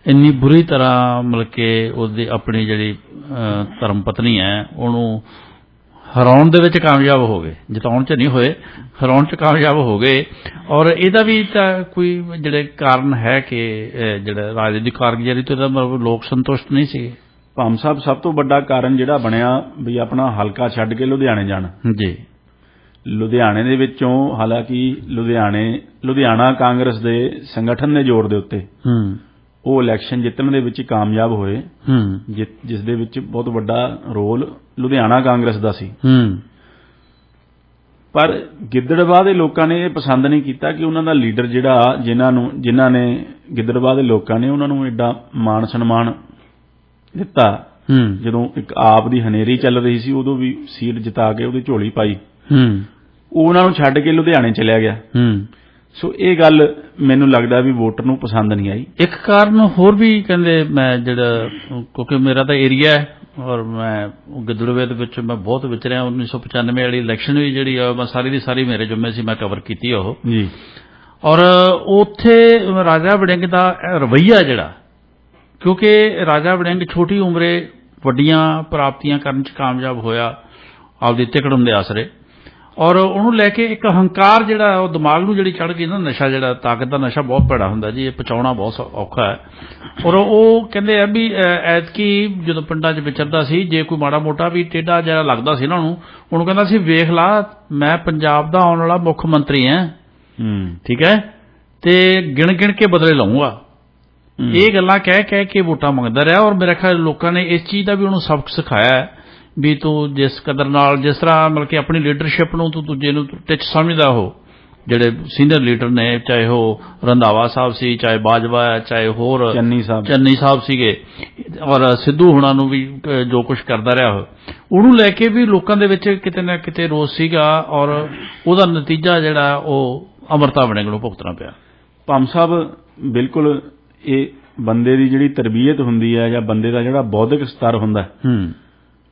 ਇੰਨੀ ਬੁਰੀ ਤਰ੍ਹਾਂ ਮਤਲਬ ਕਿ ਉਹਦੀ ਆਪਣੀ ਜਿਹੜੀ ਧਰਮ ਪਤਨੀ ਹੈ ਉਹਨੂੰ ਹਰਾਉਣ ਦੇ ਵਿੱਚ ਕਾਮਯਾਬ ਹੋ ਗਏ ਜਿਤਾਉਣ ਚ ਨਹੀਂ ਹੋਏ ਹਰਾਉਣ ਚ ਕਾਮਯਾਬ ਹੋ ਗਏ। ਔਰ ਇਹਦਾ ਵੀ ਤਾਂ ਕੋਈ ਜਿਹੜੇ ਕਾਰਨ ਹੈ ਕਿ ਜਿਹੜਾ ਰਾਜੇ ਦੀ ਕਾਰਗੁਜ਼ਾਰੀ ਤੋਂ ਇਹਦਾ ਮਤਲਬ ਲੋਕ ਸੰਤੁਸ਼ਟ ਨਹੀਂ ਸੀਗੇ? ਭਾਮ ਸਾਹਿਬ ਸਭ ਤੋਂ ਵੱਡਾ ਕਾਰਨ ਜਿਹੜਾ ਬਣਿਆ ਵੀ ਆਪਣਾ ਹਲਕਾ ਛੱਡ ਕੇ ਲੁਧਿਆਣੇ ਜਾਣਾ। ਜੀ। ਲੁਧਿਆਣੇ ਦੇ ਵਿੱਚੋਂ ਹਾਲਾਂਕਿ ਲੁਧਿਆਣੇ ਲੁਧਿਆਣਾ ਕਾਂਗਰਸ ਦੇ ਸੰਗਠਨ ਦੇ ਜ਼ੋਰ ਦੇ ਉੱਤੇ। ਹੂੰ। ਉਹ ਇਲੈਕਸ਼ਨ ਜਿੱਤਣ ਦੇ ਵਿੱਚ ਕਾਮਯਾਬ ਹੋਏ। ਹੂੰ। ਜਿਸ ਦੇ ਵਿੱਚ ਬਹੁਤ ਵੱਡਾ ਰੋਲ ਲੁਧਿਆਣਾ ਕਾਂਗਰਸ ਦਾ ਸੀ। ਹੂੰ। ਪਰ ਗਿੱਦੜਬਾਹ ਦੇ ਲੋਕਾਂ ਨੇ ਇਹ ਪਸੰਦ ਨਹੀਂ ਕੀਤਾ ਕਿ ਉਹਨਾਂ ਦਾ ਲੀਡਰ ਜਿਹੜਾ ਜਿਨ੍ਹਾਂ ਨੂੰ ਜਿਨ੍ਹਾਂ ਨੇ ਗਿੱਦੜਬਾਹ ਦੇ ਲੋਕਾਂ ਨੇ ਉਹਨਾਂ ਨੂੰ ਐਡਾ ਮਾਣ ਸਨਮਾਨ ਦਿੱਤਾ। ਹੂੰ। ਜਦੋਂ ਇੱਕ ਆਪ ਦੀ ਹਨੇਰੀ ਚੱਲ ਰਹੀ ਸੀ ਉਦੋਂ ਵੀ ਸੀਟ ਜਿਤਾ ਕੇ ਉਹਦੀ ਝੋਲੀ ਪਾਈ। ਹੂੰ। ਉਹ ਉਹਨਾਂ ਨੂੰ ਛੱਡ ਕੇ ਲੁਧਿਆਣੇ ਚਲਿਆ ਗਿਆ। ਹੂੰ। ਸੋ ਇਹ ਗੱਲ ਮੈਨੂੰ ਲੱਗਦਾ ਵੀ ਵੋਟਰ ਨੂੰ ਪਸੰਦ ਨਹੀਂ ਆਈ। ਇੱਕ ਕਾਰਨ ਹੋਰ ਵੀ ਕਹਿੰਦੇ ਮੈਂ ਜਿਹੜਾ ਕਿਉਂਕਿ ਮੇਰਾ ਤਾਂ ਏਰੀਆ ਹੈ ਔਰ ਮੈਂ ਗਿੱਦੜਵੇ ਦੇ ਵਿੱਚ ਮੈਂ ਬਹੁਤ ਵਿਚਰਿਆ 1995 ਵਾਲੀ ਇਲੈਕਸ਼ਨ ਵੀ ਜਿਹੜੀ ਆ ਮੈਂ ਸਾਰੀ ਦੀ ਸਾਰੀ ਮੇਰੇ ਜੁੰਮੇ ਸੀ ਮੈਂ ਕਵਰ ਕੀਤੀ ਉਹ। ਜੀ। ਔਰ ਉੱਥੇ ਰਾਜਾ ਵੜਿੰਗ ਦਾ ਰਵੱਈਆ ਜਿਹੜਾ ਕਿਉਂਕਿ ਰਾਜਾ ਵੜਿੰਗ ਛੋਟੀ ਉਮਰੇ ਵੱਡੀਆਂ ਪ੍ਰਾਪਤੀਆਂ ਕਰਨ ਚ ਕਾਮਯਾਬ ਹੋਇਆ ਆਪਦੀ ਤਿਕੜਮ ਦੇ ਆਸਰੇ। ਔਰ ਉਹਨੂੰ ਲੈ ਕੇ ਇੱਕ ਹੰਕਾਰ ਜਿਹੜਾ ਉਹ ਦਿਮਾਗ ਨੂੰ ਜਿਹੜੀ ਚੜ ਗਈ ਨਾ ਨਸ਼ਾ ਜਿਹੜਾ ਤਾਕਤ ਦਾ ਨਸ਼ਾ ਬਹੁਤ ਭੈੜਾ ਹੁੰਦਾ ਜੀ ਇਹ ਪਚਾਉਣਾ ਬਹੁਤ ਔਖਾ ਹੈ। ਔਰ ਉਹ ਕਹਿੰਦੇ ਆ ਵੀ ਐਤਕੀ ਜਦੋਂ ਪਿੰਡਾਂ 'ਚ ਵਿਚਰਦਾ ਸੀ ਜੇ ਕੋਈ ਮਾੜਾ ਮੋਟਾ ਵੀ ਟੇਢਾ ਜਿਹਾ ਲੱਗਦਾ ਸੀ ਨਾ ਉਹਨੂੰ ਕਹਿੰਦਾ ਸੀ ਵੇਖ ਲਾ ਮੈਂ ਪੰਜਾਬ ਦਾ ਆਉਣ ਵਾਲਾ ਮੁੱਖ ਮੰਤਰੀ ਹਾਂ। ਹੂੰ। ਠੀਕ ਹੈ? ਤੇ ਗਿਣ ਗਿਣ ਕੇ ਬਦਲੇ ਲਵਾਂਗਾ ਇਹ ਗੱਲਾਂ ਕਹਿ ਕਹਿ ਕੇ ਵੋਟਾਂ ਮੰਗਦਾ ਰਿਹਾ ਔਰ ਮੇਰੇ ਖਿਆਲ ਲੋਕਾਂ ਨੇ ਇਸ ਚੀਜ਼ ਦਾ ਵੀ ਉਹਨੂੰ ਸਬਕ ਸਿਖਾਇਆ ਹੈ। ਵੀ ਤੂੰ ਜਿਸ ਕਦਰ ਨਾਲ ਜਿਸ ਤਰ੍ਹਾਂ ਮਤਲਬ ਕਿ ਆਪਣੀ ਲੀਡਰਸ਼ਿਪ ਨੂੰ ਤੂੰ ਦੂਜੇ ਨੂੰ ਟਿਚ ਸਮਝਦਾ ਹੋ ਜਿਹੜੇ ਸੀਨੀਅਰ ਲੀਡਰ ਨੇ ਚਾਹੇ ਉਹ ਰੰਧਾਵਾ ਸਾਹਿਬ ਸੀ ਚਾਹੇ ਬਾਜਵਾ ਹੈ ਚਾਹੇ ਹੋਰ ਚੰਨੀ ਸਾਹਿਬ। ਚੰਨੀ ਸਾਹਿਬ ਸੀਗੇ ਔਰ ਸਿੱਧੂ ਹੁਣਾਂ ਨੂੰ ਵੀ ਜੋ ਕੁਝ ਕਰਦਾ ਰਿਹਾ ਉਹ। ਉਹਨੂੰ ਲੈ ਕੇ ਵੀ ਲੋਕਾਂ ਦੇ ਵਿੱਚ ਕਿਤੇ ਨਾ ਕਿਤੇ ਰੋਸ ਸੀਗਾ ਔਰ ਉਹਦਾ ਨਤੀਜਾ ਜਿਹੜਾ ਉਹ ਅਮਰਤਾ ਵੜਿੰਗ ਨੂੰ ਭੁਗਤਣਾ ਪਿਆ। ਭੰਮ ਸਾਹਿਬ ਬਿਲਕੁਲ ਇਹ ਬੰਦੇ ਦੀ ਜਿਹੜੀ ਤਰਬੀਅਤ ਹੁੰਦੀ ਹੈ ਜਾਂ ਬੰਦੇ ਦਾ ਜਿਹੜਾ ਬੌਧਿਕ ਸਤਰ ਹੁੰਦਾ ਹੈ, ਹੂੰ।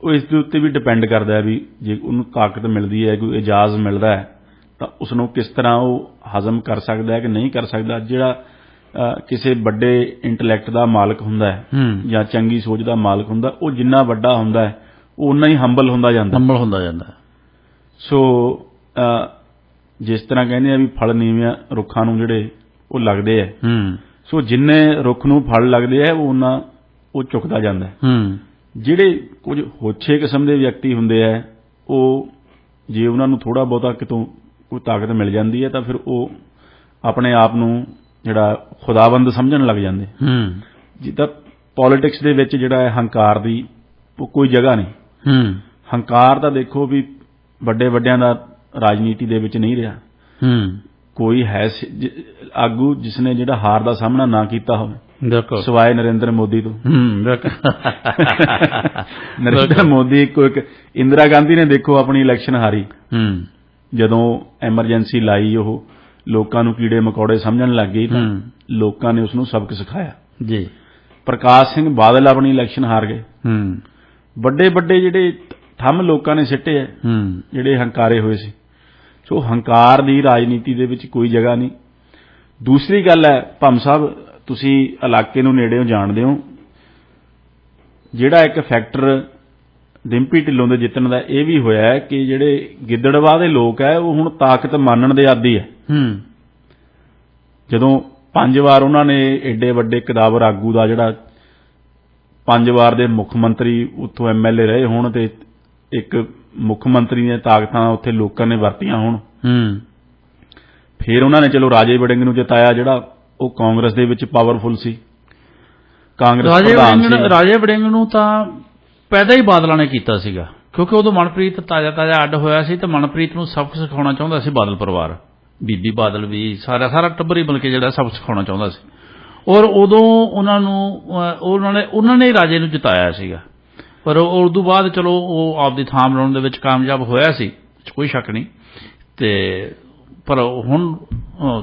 ਉਹ ਇਸ ਦੇ ਉੱਤੇ ਵੀ ਡਿਪੈਂਡ ਕਰਦਾ ਹੈ ਵੀ ਜੇ ਉਹਨੂੰ ਤਾਕਤ ਮਿਲਦੀ ਹੈ ਕੋਈ ਇਜਾਜ਼ ਮਿਲਦਾ ਹੈ ਤਾਂ ਉਸ ਨੂੰ ਕਿਸ ਤਰ੍ਹਾਂ ਉਹ ਹਜ਼ਮ ਕਰ ਸਕਦਾ ਹੈ ਕਿ ਨਹੀਂ ਕਰ ਸਕਦਾ ਜਿਹੜਾ ਕਿਸੇ ਵੱਡੇ ਇੰਟੈਲੈਕਟ ਦਾ ਮਾਲਕ ਹੁੰਦਾ ਹੈ ਜਾਂ ਚੰਗੀ ਸੋਚ ਦਾ ਮਾਲਕ ਹੁੰਦਾ ਉਹ ਜਿੰਨਾ ਵੱਡਾ ਹੁੰਦਾ ਹੈ ਉਹ ਉਨਾ ਹੀ ਹੰਬਲ ਹੁੰਦਾ ਜਾਂਦਾ ਨੰਬਲ ਹੁੰਦਾ ਜਾਂਦਾ। ਸੋ ਜਿਸ ਤਰ੍ਹਾਂ ਕਹਿੰਦੇ ਆ ਵੀ ਫਲ ਨੀਵੇਂ ਰੁੱਖਾਂ ਨੂੰ ਜਿਹੜੇ ਉਹ ਲੱਗਦੇ ਆ ਹੂੰ ਸੋ ਜਿੰਨੇ ਰੁੱਖ ਨੂੰ ਫਲ ਲੱਗਦੇ ਆ ਉਹ ਉਹਨਾਂ ਉਹ ਚੁੱਕਦਾ ਜਾਂਦਾ ਹੈ। ਜਿਹੜੇ ਕੁਝ ਹੋਛੇ ਕਿਸਮ ਦੇ ਵਿਅਕਤੀ ਹੁੰਦੇ ਆ ਉਹ ਜੇ ਉਹਨਾਂ ਨੂੰ ਥੋੜਾ ਬਹੁਤਾ ਕਿਤੋਂ ਕੋਈ ਤਾਕਤ ਮਿਲ ਜਾਂਦੀ ਹੈ ਤਾਂ ਫਿਰ ਉਹ ਆਪਣੇ ਆਪ ਨੂੰ ਜਿਹੜਾ ਖੁਦਾਬੰਦ ਸਮਝਣ ਲੱਗ ਜਾਂਦੇ। ਹੂੰ। ਜਿੱਦਾਂ ਪੋਲਿਟਿਕਸ ਦੇ ਵਿੱਚ ਜਿਹੜਾ ਹੈ ਹੰਕਾਰ ਦੀ ਕੋਈ ਜਗ੍ਹਾ ਨਹੀਂ। ਹੂੰ। ਹੰਕਾਰ ਤਾਂ ਦੇਖੋ ਵੀ ਵੱਡੇ ਵੱਡਿਆਂ ਦਾ ਰਾਜਨੀਤੀ ਦੇ ਵਿੱਚ ਨਹੀਂ ਰਿਹਾ। ਹੂੰ। ਕੋਈ ਹੈ ਆਗੂ ਜਿਸਨੇ ਜਿਹੜਾ ਹਾਰ ਦਾ ਸਾਹਮਣਾ ਨਾ ਕੀਤਾ ਹੋਵੇ। ਬਿਲਕੁਲ। ਸਿਵਾਏ ਨਰਿੰਦਰ ਮੋਦੀ ਤੋਂ। ਹੂੰ ਬਿਲਕੁਲ। ਨਰਿੰਦਰ ਮੋਦੀ ਕੋ ਇੱਕ ਇੰਦਰਾ ਗਾਂਧੀ ਨੇ ਦੇਖੋ ਆਪਣੀ ਇਲੈਕਸ਼ਨ ਹਾਰੀ। ਹੂੰ। ਜਦੋਂ ਐਮਰਜੈਂਸੀ ਲਾਈ ਉਹ ਲੋਕਾਂ ਨੂੰ ਕੀੜੇ ਮਕੌੜੇ ਸਮਝਣ ਲੱਗ ਗਈ ਤਾਂ ਲੋਕਾਂ ਨੇ ਉਸ ਨੂੰ ਸਬਕ ਸਿਖਾਇਆ। ਜੀ। ਪ੍ਰਕਾਸ਼ ਸਿੰਘ ਬਾਦਲ ਆਪਣੀ ਇਲੈਕਸ਼ਨ ਹਾਰ ਗਏ। ਹੂੰ। ਵੱਡੇ ਵੱਡੇ ਜਿਹੜੇ ਥੰਮ ਲੋਕਾਂ ਨੇ ਸਿੱਟੇ ਆ ਹੂੰ। ਜਿਹੜੇ ਹੰਕਾਰੇ ਹੋਏ ਸੀ। ਸੋ ਹੰਕਾਰ ਦੀ ਰਾਜਨੀਤੀ ਦੇ ਵਿੱਚ ਕੋਈ ਜਗ੍ਹਾ ਨਹੀਂ। ਦੂਸਰੀ ਗੱਲ ਹੈ ਭੰਮ ਸਾਹਿਬ ਤੁਸੀਂ ਇਲਾਕੇ ਨੂੰ ਨੇੜਿਓਂ ਜਾਣਦੇ ਹੋ। ਜਿਹੜਾ ਇੱਕ ਫੈਕਟਰ ਡਿੰਪੀ ਢਿੱਲੋਂ ਦੇ ਜਿੱਤਣ ਦਾ ਇਹ ਵੀ ਹੋਇਆ ਹੈ ਕਿ ਜਿਹੜੇ ਗਿੱਦੜਵਾ ਦੇ ਲੋਕ ਹੈ ਉਹ ਹੁਣ ਤਾਕਤ ਮੰਨਣ ਦੇ ਆਦੀ ਹੈ। ਹੂੰ। ਜਦੋਂ ਪੰਜ ਵਾਰ ਉਹਨਾਂ ਨੇ ਏਡੇ ਵੱਡੇ ਕਦਾਵਰ ਆਗੂ ਦਾ ਜਿਹੜਾ ਪੰਜ ਵਾਰ ਦੇ ਮੁੱਖ ਮੰਤਰੀ ਉੱਥੋਂ ਐਮਐਲਏ ਰਹੇ ਹੋਣ ਤੇ ਇੱਕ ਮੁੱਖ ਮੰਤਰੀ ਦੀਆਂ ਤਾਕਤਾਂ ਉੱਥੇ ਲੋਕਾਂ ਨੇ ਵਰਤੀਆਂ ਹੋਣ। ਹੂੰ। ਫਿਰ ਉਹਨਾਂ ਨੇ ਚਲੋ ਰਾਜੇ ਵੜਿੰਗ ਨੂੰ ਜਿਤਾਇਆ ਜਿਹੜਾ ਉਹ ਕਾਂਗਰਸ ਦੇ ਵਿੱਚ ਪਾਵਰਫੁਲ ਸੀ। ਕਾਂਗਰਸ ਰਾਜੇ ਪ੍ਰਧਾਨ ਵੜਿੰਗ ਸੀ। ਰਾਜੇ ਵੜਿੰਗ ਨੂੰ ਤਾਂ ਪੈਦਾ ਹੀ ਬਾਦਲਾਂ ਨੇ ਕੀਤਾ ਸੀਗਾ ਕਿਉਂਕਿ ਉਦੋਂ ਮਨਪ੍ਰੀਤ ਤਾਜ਼ਾ ਤਾਜ਼ਾ ਅੱਡ ਹੋਇਆ ਸੀ ਤੇ ਮਨਪ੍ਰੀਤ ਨੂੰ ਸਬਕ ਸਿਖਾਉਣਾ ਚਾਹੁੰਦਾ ਸੀ ਬਾਦਲ ਪਰਿਵਾਰ। ਬੀਬੀ ਬਾਦਲ ਵੀ ਸਾਰਾ ਸਾਰਾ ਟੱਬਰ ਹੀ ਬਲਕਿ ਜਿਹੜਾ ਸਬਕ ਸਿਖਾਉਣਾ ਚਾਹੁੰਦਾ ਸੀ। ਔਰ ਉਦੋਂ ਉਹਨਾਂ ਨੂੰ ਉਹਨਾਂ ਨੇ ਉਹਨਾਂ ਨੇ ਰਾਜੇ ਨੂੰ ਜਿਤਾਇਆ ਸੀਗਾ। ਪਰ ਉਹ ਉਸ ਤੋਂ ਬਾਅਦ ਚਲੋ ਉਹ ਆਪਦੀ ਥਾਂ ਬਣਾਉਣ ਦੇ ਵਿੱਚ ਕਾਮਯਾਬ ਹੋਇਆ ਸੀ ਕੋਈ ਸ਼ੱਕ ਨਹੀਂ। ਤੇ ਪਰ ਹੁਣ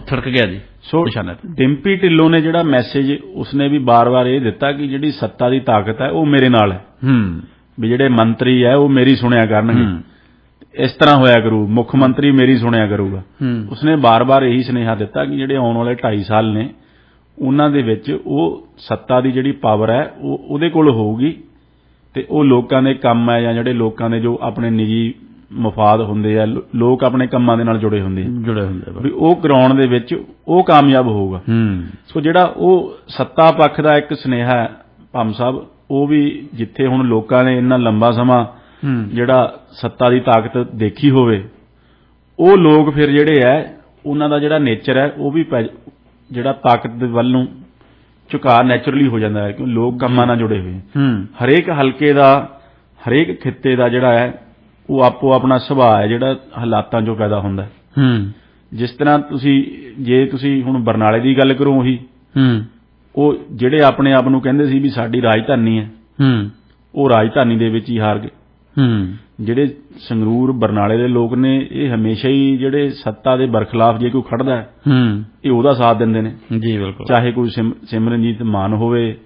ਥੜਕ ਗਿਆ ਜੀ ਸੋ ਡਿੰਪੀ ਢਿੱਲੋਂ ਨੇ ਜਿਹੜਾ ਮੈਸੇਜ ਉਸਨੇ ਵੀ ਬਾਰ-ਬਾਰ ਇਹ ਦਿੱਤਾ ਕਿ ਜਿਹੜੀ ਸੱਤਾ ਦੀ ਤਾਕਤ ਹੈ ਉਹ ਮੇਰੇ ਨਾਲ ਹੈ। ਹੂੰ। ਵੀ ਜਿਹੜੇ ਮੰਤਰੀ ਹੈ ਉਹ ਮੇਰੀ ਸੁਣਿਆ ਕਰਨਗੇ। ਇਸ ਤਰ੍ਹਾਂ ਹੋਇਆ ਕਰੂ ਮੁੱਖ ਮੰਤਰੀ ਮੇਰੀ ਸੁਣਿਆ ਕਰੂਗਾ। ਉਸਨੇ ਬਾਰ-ਬਾਰ ਇਹੀ ਸੁਨੇਹਾ ਦਿੱਤਾ ਕਿ ਜਿਹੜੇ ਆਉਣ ਵਾਲੇ 2.5 ਸਾਲ ਨੇ ਉਹਨਾਂ ਦੇ ਵਿੱਚ ਉਹ ਸੱਤਾ ਦੀ ਜਿਹੜੀ ਪਾਵਰ ਹੈ ਉਹ ਉਹਦੇ ਕੋਲ ਹੋਊਗੀ। ਤੇ ਉਹ ਲੋਕਾਂ ਦੇ ਕੰਮ ਹੈ ਜਾਂ ਜਿਹੜੇ ਲੋਕਾਂ ਦੇ ਜੋ ਆਪਣੇ ਨਿੱਜੀ ਮਫਾਦ ਹੁੰਦੇ ਆ ਲੋਕ ਆਪਣੇ ਕੰਮਾਂ ਦੇ ਨਾਲ ਜੁੜੇ ਹੁੰਦੇ ਆ। ਜੁੜੇ ਹੁੰਦੇ ਆ ਵੀ ਉਹ ਕਰਾਉਣ ਦੇ ਵਿੱਚ ਉਹ ਕਾਮਯਾਬ ਹੋਊਗਾ। ਹੂੰ। ਸੋ ਜਿਹੜਾ ਉਹ ਸੱਤਾ ਪੱਖ ਦਾ ਇੱਕ ਸੁਨੇਹਾ ਹੈ ਭੰਮ ਸਾਹਿਬ ਉਹ ਵੀ ਜਿੱਥੇ ਹੁਣ ਲੋਕਾਂ ਨੇ ਇੰਨਾ ਲੰਬਾ ਸਮਾਂ ਹੂੰ। ਜਿਹੜਾ ਸੱਤਾ ਦੀ ਤਾਕਤ ਦੇਖੀ ਹੋਵੇ ਉਹ ਲੋਕ ਫਿਰ ਜਿਹੜੇ ਐ ਉਹਨਾਂ ਦਾ ਜਿਹੜਾ ਨੇਚਰ ਹੈ ਉਹ ਵੀ ਜਿਹੜਾ ਤਾਕਤ ਦੇ ਵੱਲ ਨੂੰ ਝੁਕਾਅ ਨੇਚਰਲੀ ਹੋ ਜਾਂਦਾ ਹੈ ਕਿਉਂ ਲੋਕ ਕੰਮਾਂ ਨਾਲ ਜੁੜੇ ਹੋਏ ਹੂੰ। ਹਰੇਕ ਹਲਕੇ ਦਾ ਹਰੇਕ ਖਿੱਤੇ ਦਾ ਜਿਹੜਾ ਹੈ ਉਹ ਆਪੋ ਆਪਣਾ ਸੁਭਾਅ ਹੈ ਜਿਹੜਾ ਹਾਲਾਤਾਂ 'ਚੋਂ ਪੈਦਾ ਹੁੰਦਾ ਹੈ। ਹੂੰ। ਜਿਸ ਤਰ੍ਹਾਂ ਤੁਸੀਂ ਜੇ ਤੁਸੀਂ ਹੁਣ ਬਰਨਾਲੇ ਦੀ ਗੱਲ ਕਰੋ ਉਹੀ ਹੂੰ। ਉਹ ਜਿਹੜੇ ਆਪਣੇ ਆਪ ਨੂੰ ਕਹਿੰਦੇ ਸੀ ਵੀ ਸਾਡੀ ਰਾਜਧਾਨੀ ਹੈ ਹੂੰ। ਉਹ ਰਾਜਧਾਨੀ ਦੇ ਵਿੱਚ ਹੀ ਹਾਰ ਗਏ। ਜਿਹੜੇ ਸੰਗਰੂਰ ਬਰਨਾਲੇ ਦੇ ਲੋਕ ਨੇ ਇਹ ਹਮੇਸ਼ਾ ਹੀ ਜਿਹੜੇ ਸੱਤਾ ਦੇ ਬਰਖਲਾਫ ਜੇ ਕੋਈ ਖੜਦਾ ਹੈ ਹੂੰ। ਇਹ ਉਹਦਾ ਸਾਥ ਦਿੰਦੇ ਨੇ। ਜੀ ਬਿਲਕੁਲ। ਚਾਹੇ ਕੋਈ ਸਿਮ- ਸਿਮਰਨਜੀਤ ਮਾਨ ਹੋਵੇ।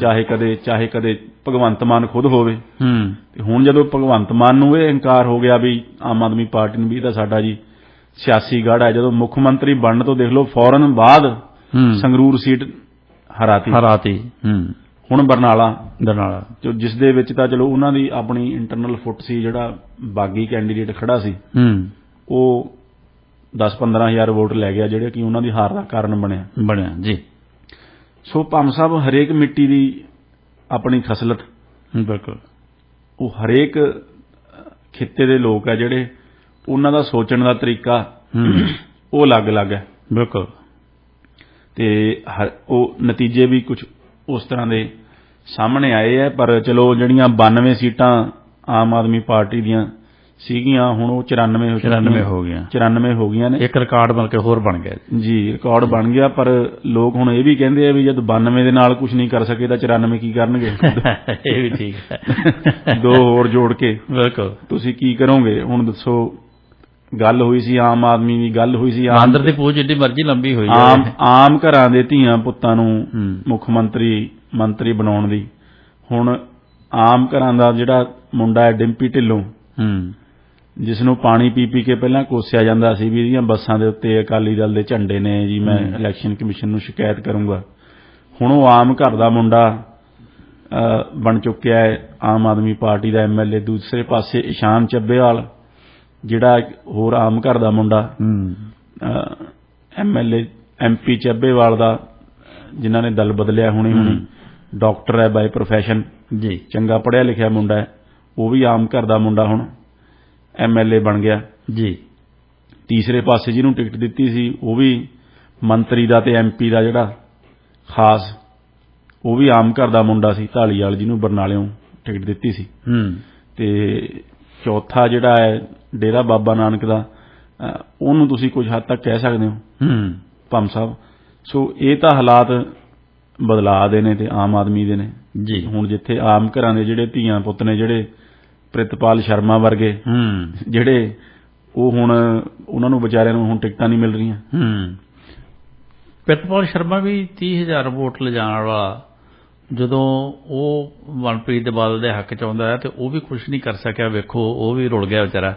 ਚਾਹੇ ਕਦੇ ਚਾਹੇ ਕਦੇ ਭਗਵੰਤ ਮਾਨ ਖੁਦ ਹੋਵੇ। ਹੂੰ। ਤੇ ਹੁਣ ਜਦੋਂ ਭਗਵੰਤ ਮਾਨ ਨੂੰ ਇਹ ਇਨਕਾਰ ਹੋ ਗਿਆ ਵੀ ਆਮ ਆਦਮੀ ਪਾਰਟੀ ਨੂੰ ਵੀ ਇਹ ਤਾਂ ਸਾਡਾ ਜੀ ਸਿਆਸੀ ਗੜ ਹੈ ਜਦੋਂ ਮੁੱਖ ਮੰਤਰੀ ਬਣਨ ਤੋਂ ਦੇਖ ਲਓ ਫੌਰਨ ਬਾਅਦ ਸੰਗਰੂਰ ਸੀਟ ਹਰਾਤੀ। ਹਰਾਤੀ। ਹੂੰ। ਹੁਣ ਬਰਨਾਲਾ ਦਰਨਾਲਾ ਜੋ ਜਿਸ ਦੇ ਵਿੱਚ ਤਾਂ ਚਲੋ ਉਹਨਾਂ ਦੀ ਆਪਣੀ ਇੰਟਰਨਲ ਫੁੱਟ ਸੀ ਜਿਹੜਾ ਬਾਗੀ ਕੈਂਡੀਡੇਟ ਖੜਾ ਸੀ ਹੂੰ। ਉਹ 10-15000 ਵੋਟ ਲੈ ਗਿਆ ਜਿਹੜੇ ਕਿ ਉਹਨਾਂ ਦੀ ਹਾਰ ਦਾ ਕਾਰਨ ਬਣਿਆ। ਬਣਿਆ ਜੀ। ਸੋ ਭੰਮ ਸਾਹਿਬ ਹਰੇਕ ਮਿੱਟੀ ਦੀ ਆਪਣੀ ਖਸਲਤ। ਬਿਲਕੁਲ। ਉਹ ਹਰੇਕ ਖਿੱਤੇ ਦੇ ਲੋਕ ਆ ਜਿਹੜੇ ਉਹਨਾਂ ਦਾ ਸੋਚਣ ਦਾ ਤਰੀਕਾ ਉਹ ਅਲੱਗ-ਅਲੱਗ ਹੈ। ਬਿਲਕੁਲ। ਤੇ ਉਹ ਨਤੀਜੇ ਵੀ ਕੁਝ ਉਸ ਤਰ੍ਹਾਂ ਦੇ ਸਾਹਮਣੇ ਆਏ ਆ ਪਰ ਚਲੋ ਜਿਹੜੀਆਂ 92 ਸੀਟਾਂ ਆਮ ਆਦਮੀ ਪਾਰਟੀ ਦੀਆਂ ਸੀਗੀਆਂ ਹੁਣ ਉਹ 94 ਹੋ 94 ਹੋ ਗਈਆਂ। 94 ਹੋ ਗਈਆਂ ਨੇ। ਇੱਕ ਰਿਕਾਰਡ ਮਿਲ ਕੇ ਹੋਰ ਬਣ ਗਿਆ। ਜੀ ਰਿਕਾਰਡ ਬਣ ਗਿਆ ਪਰ ਲੋਕ ਹੁਣ ਇਹ ਵੀ ਕਹਿੰਦੇ ਆ ਵੀ ਜਦ 92 ਦੇ ਨਾਲ ਕੁਝ ਨਹੀਂ ਕਰ ਸਕੇ ਤਾਂ 94 ਕੀ ਕਰਨਗੇ? ਇਹ ਵੀ ਠੀਕ ਹੈ। ਦੋ ਹੋਰ ਜੋੜ ਕੇ। ਬਿਲਕੁਲ। ਤੁਸੀਂ ਕੀ ਕਰੋਗੇ? ਹੁਣ ਦੱਸੋ ਗੱਲ ਹੋਈ ਸੀ ਆਮ ਆਦਮੀ ਦੀ ਗੱਲ ਹੋਈ ਸੀ ਆਮ ਬਾਂਦਰ ਦੀ ਪੂਛ ਜਿੱਡੀ ਮਰਜ਼ੀ ਲੰਬੀ ਹੋਈ ਆਮ ਜਾਵੇ। ਆਮ ਘਰਾਂ ਦੇ ਧੀਆਂ ਪੁੱਤਾਂ ਨੂੰ ਹੂੰ। ਮੁੱਖ ਮੰਤਰੀ ਮੰਤਰੀ ਬਣਾਉਣ ਦੀ। ਹੁਣ ਆਮ ਘਰਾਂ ਦਾ ਜਿਹੜਾ ਮੁੰਡਾ ਹੈ ਡਿੰਪੀ ਢਿੱਲੋਂ ਹੂੰ। ਜਿਸ ਨੂੰ ਪਾਣੀ ਪੀ ਪੀ ਕੇ ਪਹਿਲਾਂ ਕੋਸਿਆ ਜਾਂਦਾ ਸੀ ਵੀ ਇਹਦੀਆਂ ਬੱਸਾਂ ਦੇ ਉੱਤੇ ਅਕਾਲੀ ਦਲ ਦੇ ਝੰਡੇ ਨੇ ਜੀ ਮੈਂ। ਇਲੈਕਸ਼ਨ ਕਮਿਸ਼ਨ ਨੂੰ ਸ਼ਿਕਾਇਤ ਕਰੂੰਗਾ। ਹੁਣ ਉਹ ਆਮ ਘਰ ਦਾ ਮੁੰਡਾ ਅ, ਬਣ ਚੁੱਕਿਆ ਹੈ ਆਮ ਆਦਮੀ ਪਾਰਟੀ ਦਾ ਐਮਐਲਏ ਦੂਸਰੇ ਪਾਸੇ ਇਸ਼ਾਨ ਚੱਬੇਵਾਲ। ਜਿਹੜਾ ਹੋਰ ਆਮ ਘਰ ਦਾ ਮੁੰਡਾ ਐਮਐਲਏ ਐਮਪੀ ਚੱਬੇਵਾਲ ਦਾ ਜਿਨ੍ਹਾਂ ਨੇ ਦਲ ਬਦਲਿਆ ਹੁਣੇ ਹੁਣੇ ਡਾਕਟਰ ਹੈ ਬਾਈ ਪ੍ਰੋਫੈਸ਼ਨ ਜੀ। ਚੰਗਾ ਪੜ੍ਹਿਆ ਲਿਖਿਆ ਮੁੰਡਾ ਹੈ ਉਹ ਵੀ ਆਮ ਘਰ ਦਾ ਮੁੰਡਾ ਹੁਣ ਐਮਐਲਏ ਬਣ ਗਿਆ। ਜੀ। ਤੀਸਰੇ ਪਾਸੇ ਜਿਹਨੂੰ ਟਿਕਟ ਦਿੱਤੀ ਸੀ ਉਹ ਵੀ ਮੰਤਰੀ ਦਾ ਤੇ ਐਮਪੀ ਦਾ ਜਿਹੜਾ ਖਾਸ ਉਹ ਵੀ ਆਮ ਘਰ ਦਾ ਮੁੰਡਾ ਸੀ ਢਾਲੀਵਾਲ ਜਿਹਨੂੰ ਬਰਨਾਲਿਓਂ ਟਿਕਟ ਦਿੱਤੀ ਸੀ। ਹੂੰ। ਤੇ ਚੌਥਾ ਜਿਹੜਾ ਹੈ ਡੇਰਾ ਬਾਬਾ ਨਾਨਕ ਦਾ ਉਹਨੂੰ ਤੁਸੀਂ ਕੁਝ ਹੱਦ ਤੱਕ ਕਹਿ ਸਕਦੇ ਹੋ ਹੂੰ। ਭੰਮ ਸਾਹਿਬ। ਸੋ ਇਹ ਤਾਂ ਹਾਲਾਤ ਬਦਲਾਅ ਦੇ ਨੇ ਤੇ ਆਮ ਆਦਮੀ ਦੇ ਨੇ। ਜੀ। ਹੁਣ ਜਿੱਥੇ ਆਮ ਘਰਾਂ ਦੇ ਜਿਹੜੇ ਧੀਆਂ ਪੁੱਤ ਨੇ ਜਿਹੜੇ ਪ੍ਰਿਤਪਾਲ ਸ਼ਰਮਾ ਵਰਗੇ ਹੂੰ। ਜਿਹੜੇ ਉਹ ਹੁਣ ਉਹਨਾਂ ਨੂੰ ਵਿਚਾਰਿਆਂ ਨੂੰ ਹੁਣ ਟਿਕਟਾਂ ਨਹੀਂ ਮਿਲ ਰਹੀਆਂ। ਹੂੰ। ਪ੍ਰਿਤਪਾਲ ਸ਼ਰਮਾ ਵੀ 30000 ਵੋਟ ਲਿਜਾਣ ਵਾਲਾ ਜਦੋਂ ਉਹ ਮਨਪ੍ਰੀਤ ਦੇ ਬਾਦਲ ਦੇ ਹੱਕ ਚ ਆਉਂਦਾ ਹੈ ਤੇ ਉਹ ਵੀ ਕੁਝ ਨਹੀਂ ਕਰ ਸਕਿਆ, ਵੇਖੋ, ਉਹ ਵੀ ਰੁਲ ਗਿਆ ਵਿਚਾਰਾ।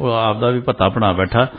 ਉਹ ਆਪਦਾ ਵੀ ਭੱਤਾ ਬਣਾ ਬੈਠਾ।